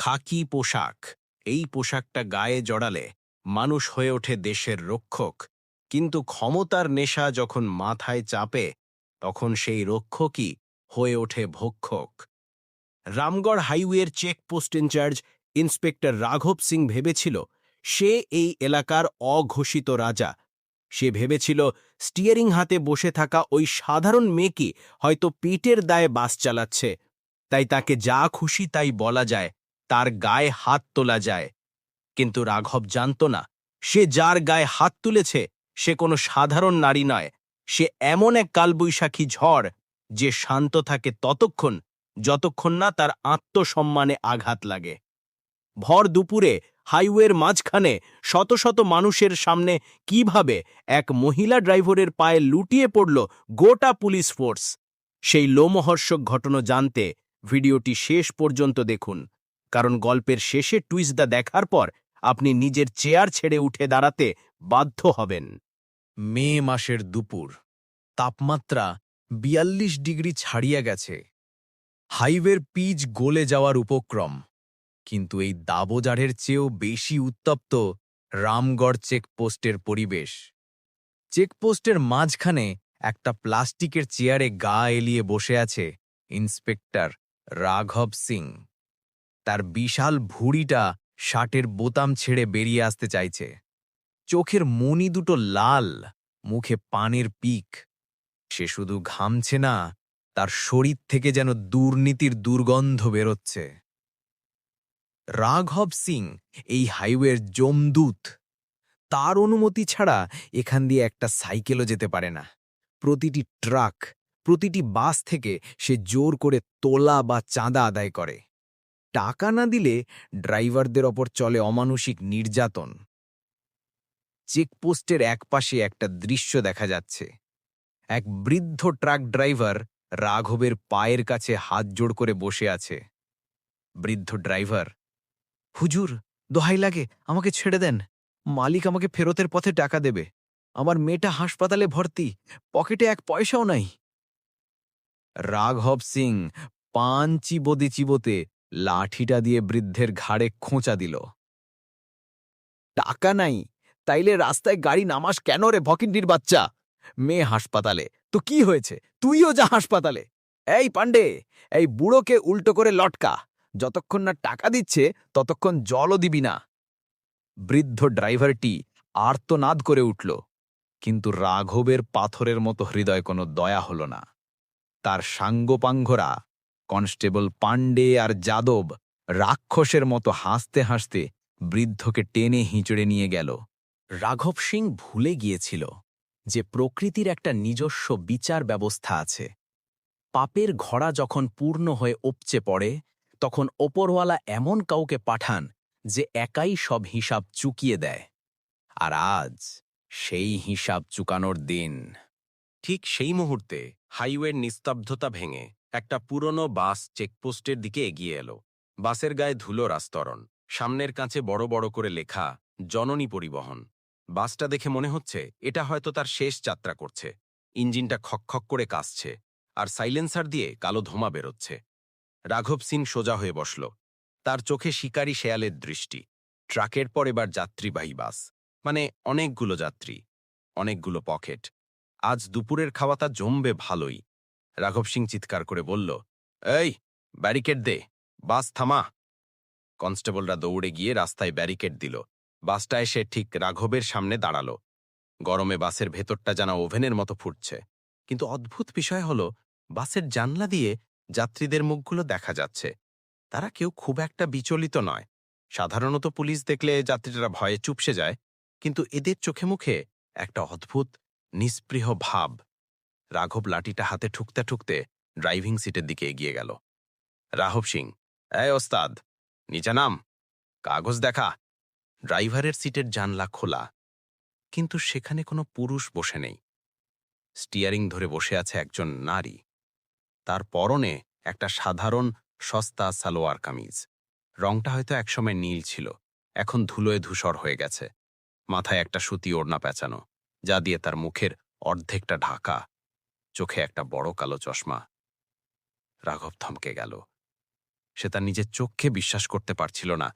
খাকি পোশাক। এই পোশাকটা গায়ে জড়ালে মানুষ হয়ে ওঠে দেশের রক্ষক। কিন্তু ক্ষমতার নেশা যখন মাথায় চাপে, তখন সেই রক্ষকই হয়ে ওঠে ভক্ষক। রামগড় হাইওয়ের চেকপোস্ট ইনচার্জ ইন্সপেক্টর রাঘব সিং ভেবেছিল, সে এই এলাকার অঘোষিত রাজা। সে ভেবেছিল, স্টিয়ারিং হাতে বসে থাকা ওই সাধারণ মেয়েকি হয়তো পেটের দায়ে বাস চালাচ্ছে। তাই তাকে যা খুশি তাই বলা যায়। তার গায়ে হাত তোলা যায়। কিন্তু রাঘব জানত না, সে যার গায়ে হাত তুলেছে, সে কোনো সাধারণ নারী নয়। সে এমন এক কালবৈশাখী ঝড়, যে শান্ত থাকে ততক্ষণ, যতক্ষণ না তার আত্মসম্মানে আঘাত লাগে। ভর দুপুরে, হাইওয়ের মাঝখানে, শত শত মানুষের সামনে কীভাবে এক মহিলা ড্রাইভারের পায়ে লুটিয়ে পড়ল গোটা পুলিশ ফোর্স? সেই লোমহর্ষক ঘটনা জানতে, ভিডিওটি শেষ পর্যন্ত দেখুন। কারণ গল্পের শেষে টুইস্টটা দেখার পর আপনি নিজের চেয়ার ছেড়ে উঠে দাঁড়াতে বাধ্য হবেন। মে মাসের দুপুর। তাপমাত্রা বিয়াল্লিশ ডিগ্রি ছাড়িয়ে গেছে। হাইওয়ের পিচ গলে যাওয়ার উপক্রম। কিন্তু এই দাবোজাড়ের চেয়েও বেশি উত্তপ্ত রামগড় চেকপোস্টের পরিবেশ। চেকপোস্টের মাঝখানে একটা প্লাস্টিকের চেয়ারে গা এলিয়ে বসে আছে ইন্সপেক্টর রাঘব সিং। তার বিশাল ভুঁড়িটা শার্টের বোতাম ছেড়ে বেরিয়ে আসতে চাইছে। চোখের মনি দুটো লাল, মুখে পানের পিক। সে শুধু ঘামছে না, তার শরীর থেকে যেন দুর্নীতির দুর্গন্ধ বেরোচ্ছে। রাঘব সিং, এই হাইওয়ের জমদূত তার অনুমতি ছাড়া এখান দিয়ে একটা সাইকেলও যেতে পারে না। প্রতিটি ট্রাক, প্রতিটি বাস থেকে সে জোর করে তোলা বা চাঁদা আদায় করে। টাকা না দিলে ড্রাইভারদের ওপর চলে অমানসিক নির্যাতন। চেকপোস্টের একপাশে একটা দৃশ্য দেখা যাচ্ছে। এক বৃদ্ধ ট্রাক ড্রাইভার রাঘবের পায়ের কাছে হাত জোড় করে বসে আছে। বৃদ্ধ ড্রাইভার, হুজুর, দোহাই লাগে, আমাকে ছেড়ে দেন। মালিক আমাকে ফেরতের পথে টাকা দেবে। আমার মেয়েটা হাসপাতালে ভর্তি, পকেটে এক পয়সাও নাই। রাঘব সিং পান চিবোতে চিবোতে লাঠিটা দিয়ে বৃদ্ধের ঘাড়ে খোঁচা দিল। টাকা নাই, তাইলে রাস্তায় গাড়ি নামাস কেন রে ভকিন্ডির বাচ্চা? মেয়ে হাসপাতালে, তো কি হয়েছে? তুইও যা হাসপাতালে। এই পাণ্ডে, এই বুড়োকে উল্টো করে লটকা। যতক্ষণ না টাকা দিচ্ছে, ততক্ষণ জলও দিবি না। বৃদ্ধ ড্রাইভারটি আর্তনাদ করে উঠল, কিন্তু রাঘবের পাথরের মতো হৃদয় কোনো দয়া হল না। তার সাঙ্গপাঙ্গরা কনস্টেবল পাণ্ডে আর যাদব রাক্ষসের মতো হাসতে হাসতে বৃদ্ধকে টেনে হিঁচড়ে নিয়ে গেল। রাঘব সিং ভুলে গিয়েছিল যে প্রকৃতির একটা নিজস্ব বিচার ব্যবস্থা আছে। পাপের ঘোড়া যখন পূর্ণ হয়ে উপচে পড়ে, তখন ওপরওয়ালা এমন কাউকে পাঠান যে একাই সব হিসাব চুকিয়ে দেয়। আর আজ সেই হিসাব চুকানোর দিন। ঠিক সেই মুহূর্তে হাইওয়ের নিস্তব্ধতা ভেঙে একটা পুরনো বাস চেকপোস্টের দিকে এগিয়ে এলো। বাসের গায়ে ধুলো রাস্তরণ। সামনের কাছে বড় বড় করে লেখা, জননী পরিবহন। বাসটা দেখে মনে হচ্ছে, এটা হয়তো তার শেষ যাত্রা করছে। ইঞ্জিনটা খকখক করে কাশছে আর সাইলেন্সার দিয়ে কালো ধোঁয়া বেরোচ্ছে। রাঘব সিং সোজা হয়ে বসল। তার চোখে শিকারী শেয়ালের দৃষ্টি। ট্রাকের পর এবার যাত্রীবাহী বাস। মানে অনেকগুলো যাত্রী, অনেকগুলো পকেট। আজ দুপুরের খাওয়াটা জমবে ভালোই। রাঘব সিং চিৎকার করে বলল, এই, ব্যারিকেড দে, বাস থামা। কনস্টেবলরা দৌড়ে গিয়ে রাস্তায় ব্যারিকেড দিল। বাসটা এসে ঠিক রাঘবের সামনে দাঁড়াল। গরমে বাসের ভেতরটা যেন ওভেনের মতো ফুটছে। কিন্তু অদ্ভুত বিষয় হল, বাসের জানলা দিয়ে যাত্রীদের মুখগুলো দেখা যাচ্ছে। তারা কেউ খুব একটা বিচলিত নয়। সাধারণত পুলিশ দেখলে যাত্রীরা ভয়ে চুপসে যায়, কিন্তু এদের চোখে মুখে একটা অদ্ভুত, নিস্পৃহ ভাব। রাঘব লাঠিটা হাতে ঠুকতে ঠুকতে ড্রাইভিং সিটের দিকে এগিয়ে গেল। রাঘব সিং, এই ওস্তাদ, নিচে নাম, কাগজ দেখা। ড্রাইভারের সিটের জানলা খোলা, কিন্তু সেখানে কোনো পুরুষ বসে নেই। স্টিয়ারিং ধরে বসে আছে একজন নারী। তার পরনে একটা সাধারণ সস্তা সালোয়ার কামিজ। রংটা হয়তো একসময় নীল ছিল, এখন ধুলোয় ধূসর হয়ে গেছে। মাথায় একটা সুতি ওড়না পেঁচানো, যা দিয়ে তার মুখের অর্ধেকটা ঢাকা। চোখে একটা বড় কালো চশমা। রাঘব থমকে গেল। সে তার নিজের চোখে বিশ্বাস করতে পারছিল না।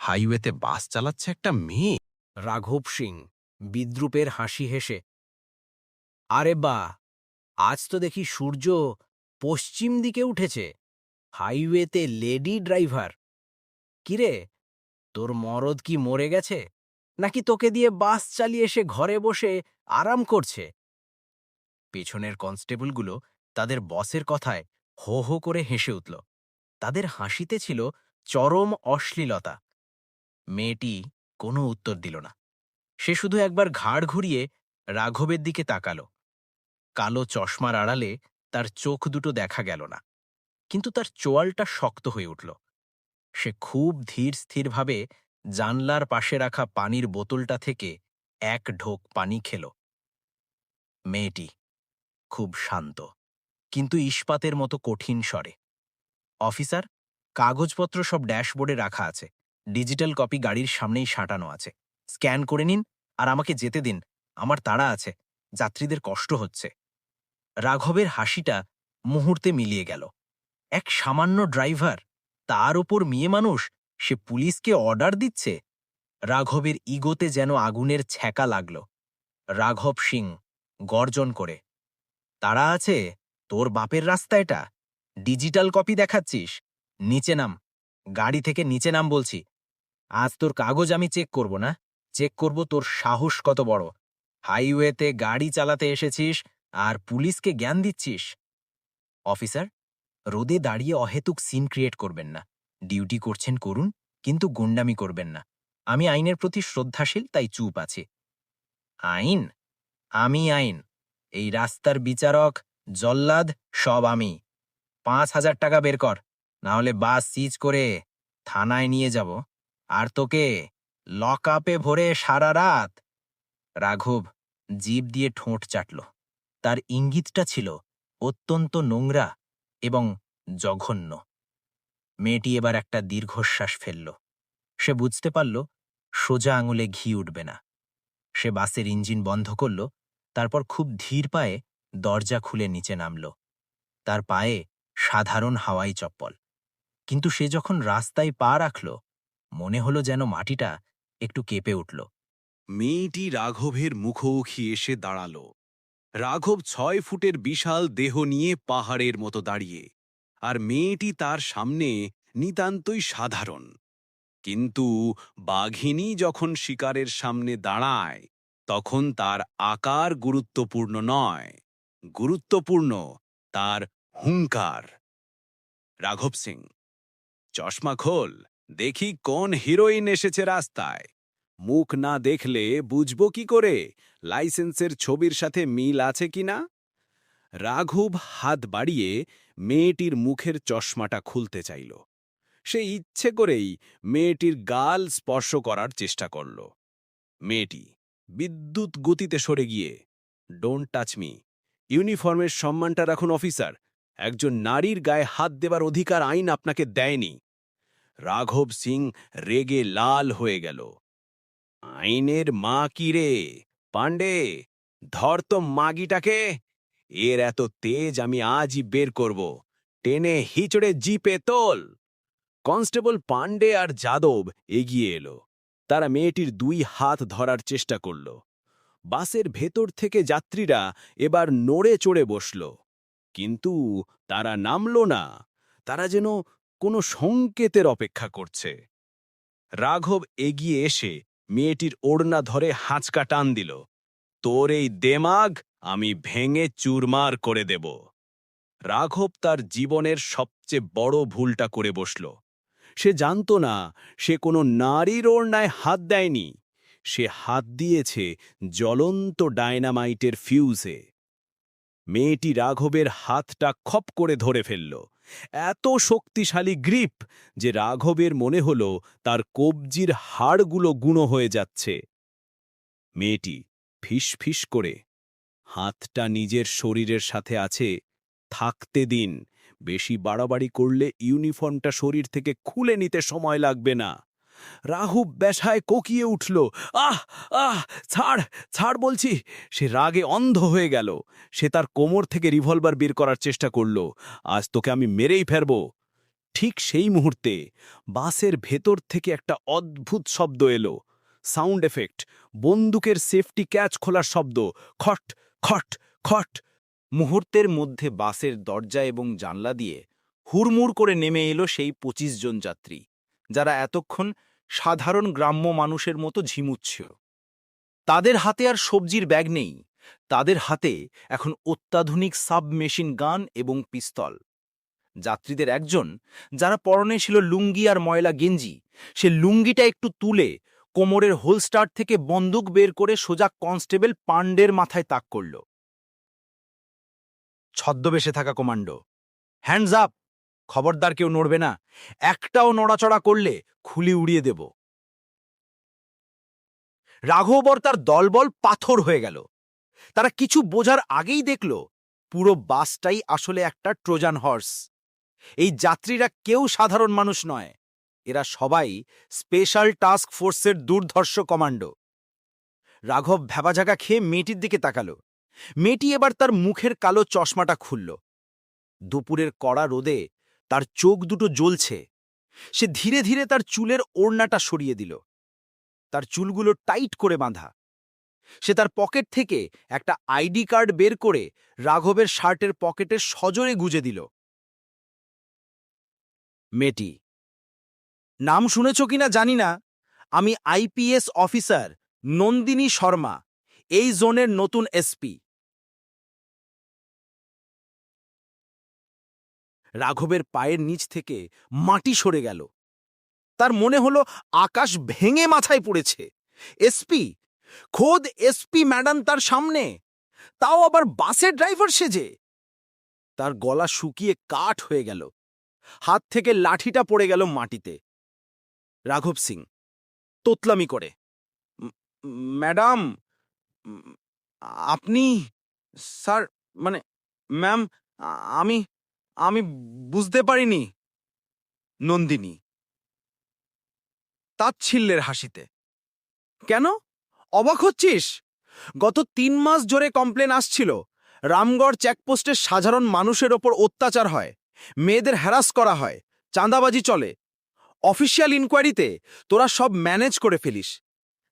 হাইওয়েতে বাস চালাচ্ছে একটা মেয়ে। রাঘব সিং, বিদ্রুপের হাসি হেসে, আরে বা, আজ তো দেখি সূর্য পশ্চিম দিকে উঠেছে। হাইওয়েতে লেডি ড্রাইভার। কিরে তোর মরদ কি মরে গেছে? নাকি তোকে দিয়ে বাস চালিয়ে সে ঘরে বসে আরাম করছে? পেছনের কনস্টেবলগুলো তাদের বসের কথায় হো হো করে হেসে উঠল। তাদের হাসিতে ছিল চরম অশ্লীলতা। মেয়েটি কোনো উত্তর দিল না। সে শুধু একবার ঘাড় ঘুরিয়ে রাঘবের দিকে তাকালো। কালো চশমার আড়ালে তার চোখ দুটো দেখা গেল না, কিন্তু তার চোয়ালটা শক্ত হয়ে উঠল। সে খুব ধীর স্থিরভাবে জানলার পাশে রাখা পানির বোতলটা থেকে এক ঢোক পানি খেল। মেয়েটি খুব শান্ত, কিন্তু ইস্পাতের মতো কঠিন স্বরে। অফিসার, কাগজপত্র সব ড্যাশবোর্ডে রাখা আছে। ডিজিটাল কপি গাড়ির সামনেই সাঁটানো আছে। স্ক্যান করে নিন আর আমাকে যেতে দিন। আমার তাড়া আছে। যাত্রীদের কষ্ট হচ্ছে। রাঘবের হাসিটা মুহূর্তে মিলিয়ে গেল। এক সামান্য ড্রাইভার? তার ওপর মেয়ে মানুষ? সে পুলিশকে অর্ডার দিচ্ছে? রাঘবের ইগোতে যেন আগুনের ছ্যাকা লাগল। রাঘব সিং গর্জন করে তারা আছে, তোর বাপের রাস্তা এটা। ডিজিটাল কপি দেখাচ্ছিস। নিচে নাম। গাড়ি থেকে নিচে নাম বলছি। আজ তোর কাগজ আমি চেক করব না? চেক করব তোর সাহস কত বড়। হাইওয়েতে গাড়ি চালাতে এসেছিস আর পুলিশকে জ্ঞান দিচ্ছিস। অফিসার, রোদে দাঁড়িয়ে অহেতুক সিন ক্রিয়েট করবেন না। ডিউটি করছেন করুন, কিন্তু গুন্ডামি করবেন না। আমি আইনের প্রতি শ্রদ্ধাশীল, তাই চুপ আছি। আইন? আমি আইন। এই রাস্তার বিচারক, জল্লাদ, সব আমি। পাঁচ হাজার টাকা বের কর না হলে বাস সিজ করে থানায় নিয়ে যাব। আর তোকে লক আপে ভরে সারা রাত রাঘব জিভ দিয়ে ঠোঁট চাটল। তার ইঙ্গিতটা ছিল অত্যন্ত নোংরা এবং জঘন্য। মেয়েটি এবার একটা দীর্ঘশ্বাস ফেলল। সে বুঝতে পারল সোজা আঙুলে ঘি উঠবে না। সে বাসের ইঞ্জিন বন্ধ করল তারপর খুব ধীর পায়ে দরজা খুলে নিচে নামল। তার পায়ে সাধারণ হাওয়াই চপ্পল। কিন্তু সে যখন রাস্তায় পা রাখল, মনে হলো যেন মাটিটা একটু কেঁপে উঠল। মেয়েটি রাঘবের মুখোমুখি এসে দাঁড়াল। রাঘব ছয় ফুটের বিশাল দেহ নিয়ে পাহাড়ের মতো দাঁড়িয়ে, আর মেয়েটি তার সামনে নিতান্তই সাধারণ। কিন্তু বাঘিনী যখন শিকারের সামনে দাঁড়ায় তখন তার আকার গুরুত্বপূর্ণ নয়। গুরুত্বপূর্ণ তার হুঙ্কার। রাঘব সিং, চশমা খোল, দেখি কোন হিরোইন এসেছে রাস্তায়। মুখ না দেখলে বুঝব কি করে? লাইসেন্সের ছবির সাথে মিল আছে কি না? রাঘব হাত বাড়িয়ে মেয়েটির মুখের চশমাটা খুলতে চাইল। সে ইচ্ছে করেই মেয়েটির গাল স্পর্শ করার চেষ্টা করল। মেয়েটি বিদ্যুৎ গতিতে সরে গিয়ে ডোন্ট টাচ মি ইউনিফর্মের সম্মানটা রাখুন অফিসার। একজন নারীর গায়ে হাত দেবার অধিকার আইন আপনাকে দেয়নি। রাঘব সিং রেগে লাল হয়ে গেল। আইনের মা কি রে? পাণ্ডে, ধর তো মাগিটাকে। এর এত তেজ আমি আজই বের করব। টেনে হিচড়ে জিপে তোল। কনস্টেবল পাণ্ডে আর যাদব এগিয়ে এলো। তারা মেয়েটির দুই হাত ধরার চেষ্টা করল। বাসের ভেতর থেকে যাত্রীরা এবার নড়ে চড়ে বসল। কিন্তু তারা নামল না। তারা যেন কোনো সংকেতের অপেক্ষা করছে। রাঘব এগিয়ে এসে মেয়েটির ওড়না ধরে হাঁচকা টান দিল। তোর এই দেমাগ আমি ভেঙে চুরমার করে দেব। রাঘব তার জীবনের সবচেয়ে বড় ভুলটা করে বসল। সে জানত না, সে কোনো নারীর ওড়নায় হাত দেয়নি। সে হাত দিয়েছে জ্বলন্ত ডায়নামাইটের ফিউজে। মেয়েটি রাঘবের হাতটা খপ করে ধরে ফেলল। এত শক্তিশালী গ্রিপ যে রাঘবের মনে হল তার কবজির হাড়গুলো গুঁড়ো হয়ে যাচ্ছে। মেয়েটি ফিস করে, হাতটা নিজের শরীরের সাথে আছে, থাকতে দিন বেশি বাড়াবাড়ি করলে ইউনিফর্মটা শরীর থেকে খুলে নিতে সময় লাগবে না। রাহুব ব্যসায় কোকিয়ে উঠল, আহ আহ, ছাড় ছাড় বলছি। সে রাগে অন্ধ হয়ে গেল। সে তার কোমর থেকে রিভলভার বের করার চেষ্টা করল, আজ তোকে আমি মেরেই ফেরব ঠিক সেই মুহূর্তে বাসের ভেতর থেকে একটা অদ্ভুত শব্দ এলো। সাউন্ড এফেক্ট, বন্দুকের সেফটি ক্যাচ খোলার শব্দ, খট খট খট। মুহূর্তের মধ্যে বাসের দরজা এবং জানলা দিয়ে হুড়মুড় করে নেমে এলো সেই পঁচিশ জন যাত্রী, যারা এতক্ষণ সাধারণ গ্রাম্য মানুষের মতো ঝিমুচ্ছিল তাদের হাতে আর সবজির ব্যাগ নেই, তাদের হাতে এখন অত্যাধুনিক সাবমেশিন গান এবং পিস্তল। যাত্রীদের একজন, যারা পরনে ছিল লুঙ্গি আর ময়লা গেঞ্জি, সে লুঙ্গিটা একটু তুলে কোমরের হোলস্টার থেকে বন্দুক বের করে সোজা কনস্টেবল পাণ্ডের মাথায় তাক করল। ছদ্মবেশে থাকা কমান্ডো। হ্যান্ডস আপ খবরদার কেউ নড়বে না। একটাও নড়াচড়া করলে খুলি উড়িয়ে দেব। রাঘবর তার দলবল পাথর হয়ে গেল। তারা কিছু বোঝার আগেই দেখল, পুরো বাসটাই আসলে একটা ট্রোজান হর্স। এই যাত্রীরা কেউ সাধারণ মানুষ নয়। এরা সবাই স্পেশাল টাস্ক ফোর্সের দুর্ধর্ষ কমান্ডো। রাঘব ভ্যাবাঝাকা খেয়ে মেয়েটির দিকে তাকালো। মেয়েটি এবার তার মুখের কালো চশমাটা খুলল। দুপুরের কড়া রোদে তার চোখ দুটো জ্বলছে। সে ধীরে ধীরে তার চুলের ওড়নাটা সরিয়ে দিল। তার চুলগুলো টাইট করে বাঁধা। সে তার পকেট থেকে একটা আইডি কার্ড বের করে রাঘবের শার্টের পকেটে সজরে গুজে দিল। মেটি নাম শুনেছ কিনা জানি না, আমি আইপিএস অফিসার নন্দিনী শর্মা, এই জোনের নতুন এসপি। রাঘবের পায়ের নিচ থেকে মাটি সরে গেল। তার মনে হলো আকাশ ভেঙে মাথায় পড়েছে। এসপি খোদ এসপি ম্যাডাম তার সামনে, তাও আবার বাসের ড্রাইভার সেজে। তার গলা শুকিয়ে কাঠ হয়ে গেল। হাত থেকে লাঠিটা পড়ে গেল মাটিতে। রাঘব সিং, তোতলামি করে ম্যাডাম আপনি, স্যার মানে ম্যাম আমি আমি বুঝতে পারিনি। নন্দিনী। তাচ্ছিল্যের হাসিতে। কেন? অবাক হচ্ছিস? গত তিন মাস জোরে কমপ্লেন আসছিল। রামগড় চেকপোস্টের সাধারণ মানুষের ওপর অত্যাচার হয়। মেয়েদের হ্যারাস করা হয়। চাঁদাবাজি চলে। অফিসিয়াল ইনকোয়ারিতে তোরা সব ম্যানেজ করে ফেলিস।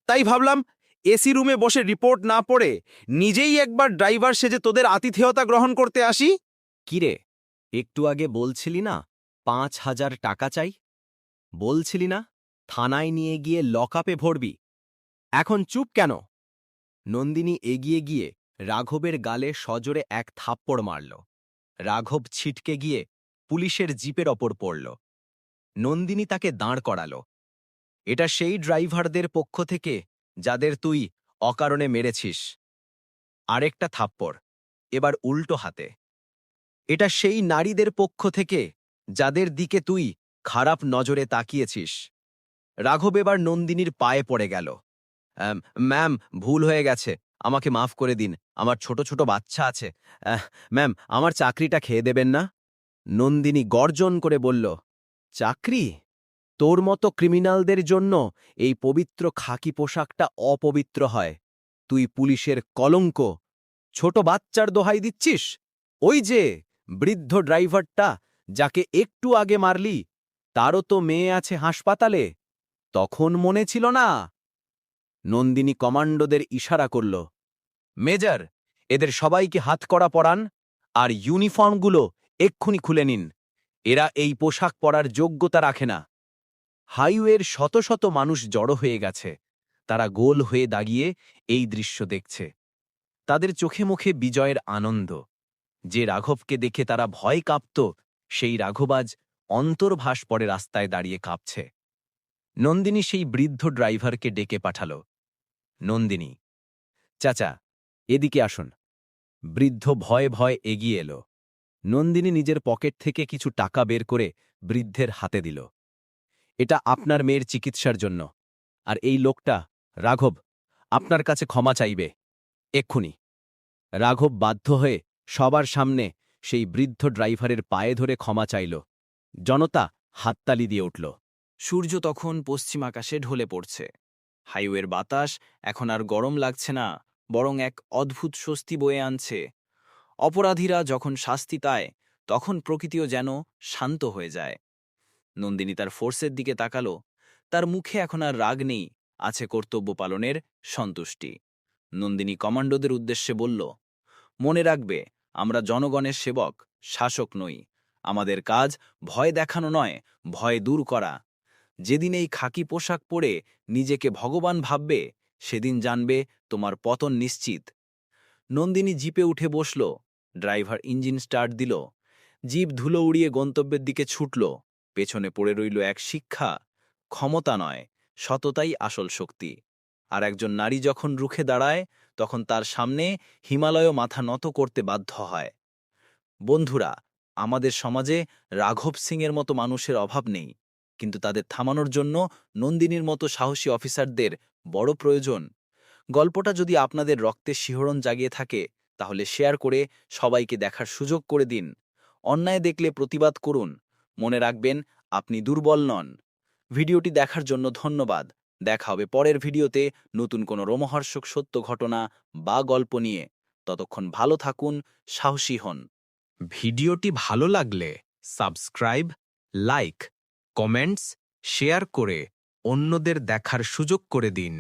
তাই ভাবলাম, এসি রুমে বসে রিপোর্ট না পড়ে নিজেই একবার ড্রাইভার সেজে তোদের আতিথেয়তা গ্রহণ করতে আসি? কিরে? একটু আগে বলছিলি না, পাঁচ হাজার টাকা চাই? বলছিলি না, থানায় নিয়ে গিয়ে লকআপে ভরবি। এখন চুপ কেন? নন্দিনী এগিয়ে গিয়ে রাঘবের গালে সজোরে এক থাপ্পড় মারল। রাঘব ছিটকে গিয়ে পুলিশের জিপের ওপর পড়ল। নন্দিনী তাকে দাঁড় করাল। এটা সেই ড্রাইভারদের পক্ষ থেকে যাদের তুই অকারণে মেরেছিস। আরেকটা থাপ্পড়, এবার উল্টো হাতে। এটা সেই নারীদের পক্ষ থেকে যাদের দিকে তুই খারাপ নজরে তাকিয়েছিস। রাঘব এবার নন্দিনীর পায়ে পড়ে গেল। "আম, ম্যাম ভুল হয়ে গেছে। আমাকে মাফ করে দিন। আমার ছোট ছোট বাচ্চা আছে। ম্যাম আমার চাকরিটা খেয়ে দেবেন না? নন্দিনী গর্জন করে বলল চাকরি? তোর মতো ক্রিমিনালদের জন্য এই পবিত্র খাকি পোশাকটা অপবিত্র হয়। তুই পুলিশের কলঙ্ক। ছোট বাচ্চার দোহাই দিচ্ছিস? ওই যে বৃদ্ধ ড্রাইভারটা যাকে একটু আগে মারলি, তারও তো মেয়ে আছে হাসপাতালে। তখন মনে ছিল না। নন্দিনী কমান্ডোদের ইশারা করল, মেজর, এদের সবাইকে হাতকড়া পরান আর ইউনিফর্মগুলো এক্ষুনি খুলে নিন। এরা এই পোশাক পরার যোগ্যতা রাখে না। হাইওয়ের শত শত মানুষ জড়ো হয়ে গেছে। তারা গোল হয়ে দাঁড়িয়ে এই দৃশ্য দেখছে। তাদের চোখে মুখে বিজয়ের আনন্দ। যে রাঘবকে দেখে তারা ভয় কাঁপত, সেই রাঘবাজ অন্তর্ভাস পরে রাস্তায় দাঁড়িয়ে কাঁপছে। নন্দিনী সেই বৃদ্ধ ড্রাইভারকে ডেকে পাঠাল। নন্দিনী, চাচা, এদিকে আসুন। বৃদ্ধ ভয়ে ভয়ে এগিয়ে এলো। নন্দিনী নিজের পকেট থেকে কিছু টাকা বের করে বৃদ্ধের হাতে দিল। এটা আপনার মেয়ের চিকিৎসার জন্য। আর এই লোকটা, রাঘব, আপনার কাছে ক্ষমা চাইবে। এক্ষুনি। রাঘব বাধ্য হয়ে সবার সামনে সেই বৃদ্ধ ড্রাইভারের পায়ে ধরে ক্ষমা চাইল। জনতা হাততালি দিয়ে উঠল। সূর্য তখন পশ্চিম আকাশে ঢলে পড়ছে। হাইওয়ের বাতাস এখন আর গরম লাগছে না, বরং এক অদ্ভুত স্বস্তি বয়ে আনছে। অপরাধীরা যখন শাস্তি পায়, তখন প্রকৃতিও যেন শান্ত হয়ে যায়। নন্দিনী তার ফোর্সের দিকে তাকালো। তার মুখে এখন আর রাগ নেই, আছে কর্তব্য পালনের সন্তুষ্টি। নন্দিনী কমান্ডোদের উদ্দেশ্যে বলল মনে রাখবে, আমরা জনগণের সেবক, শাসক নই। আমাদের কাজ ভয় দেখানো নয়, ভয় দূর করা। যেদিন এই খাকি পোশাক পরে নিজেকে ভগবান ভাববে, সেদিন জানবে তোমার পতন নিশ্চিত। নন্দিনী জিপে উঠে বসল, ড্রাইভার ইঞ্জিন স্টার্ট দিল। জিপ ধুলো উড়িয়ে গন্তব্যের দিকে ছুটল। পেছনে পড়ে রইল এক শিক্ষা, ক্ষমতা নয়, সততাই আসল শক্তি। আর একজন নারী যখন রুখে দাঁড়ায় তখন তার সামনে হিমালয় মাথা নত করতে বাধ্য হয়। বন্ধুরা, আমাদের সমাজে রাঘব সিংয়ের মতো মানুষের অভাব নেই, কিন্তু তাদের থামানোর জন্য নন্দিনীর মতো সাহসী অফিসারদের বড় প্রয়োজন। গল্পটা যদি আপনাদের রক্তে শিহরণ জাগিয়ে থাকে, তাহলে শেয়ার করে সবাইকে দেখার সুযোগ করে দিন। অন্যায় দেখলে প্রতিবাদ করুন। মনে রাখবেন, আপনি দুর্বল নন। ভিডিওটি দেখার জন্য ধন্যবাদ। দেখা হবে। পরের ভিডিওতে নতুন কোনো রোমহর্ষক সত্য ঘটনা বা গল্প নিয়ে। ততক্ষণ ভালো থাকুন, সাহসী হন। ভিডিওটি ভালো লাগলে সাবস্ক্রাইব, লাইক, কমেন্টস, শেয়ার করে অন্যদের দেখার সুযোগ করে দিন।